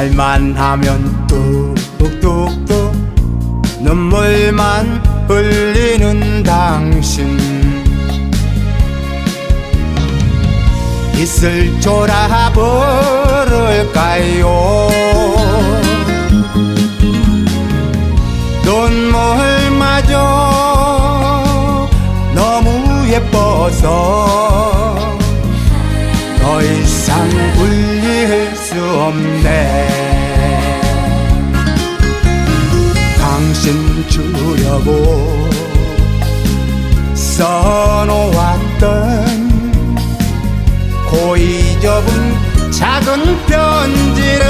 말만 하면 뚝뚝뚝 눈물만 흘리는 당신. 있을 줄 알아버릴까요? 눈물마저 너무 예뻐서 더 이상 울릴 수 없네 주려고 써놓았던 고이 접은 작은 편지를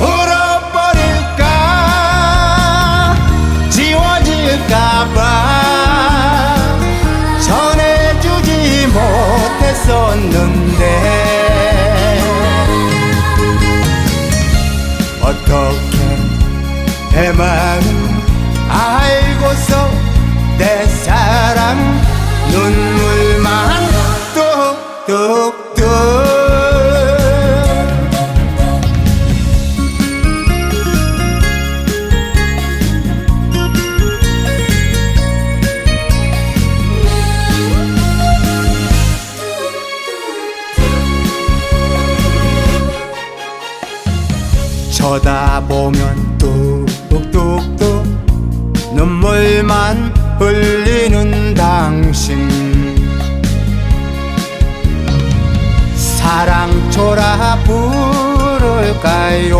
울어버릴까? 지워질까봐? 전해주지 못했었는데 어떻게 내 마음 알고서 내 사랑 눈물만 뚝뚝뚝 쳐다보면 뚝 흘리는 당신. 사랑초라 부를까요?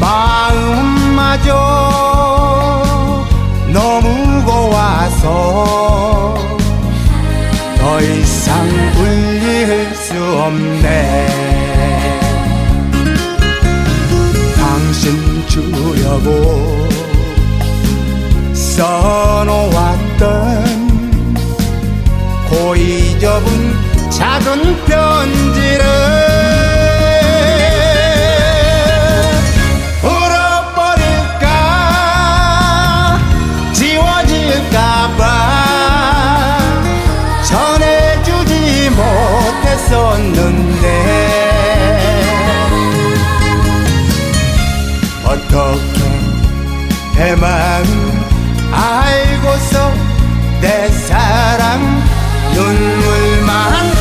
마음마저 너무 고와서 더 이상 울릴 수 없네. 당신 주 려고 써놓았던 고이 접은 작은 편지를 울어버릴까? 지워질까봐? 전해주지 못했었는데 어떻게 내 마음 알고서 내 사랑 눈물만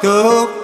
뚝뚝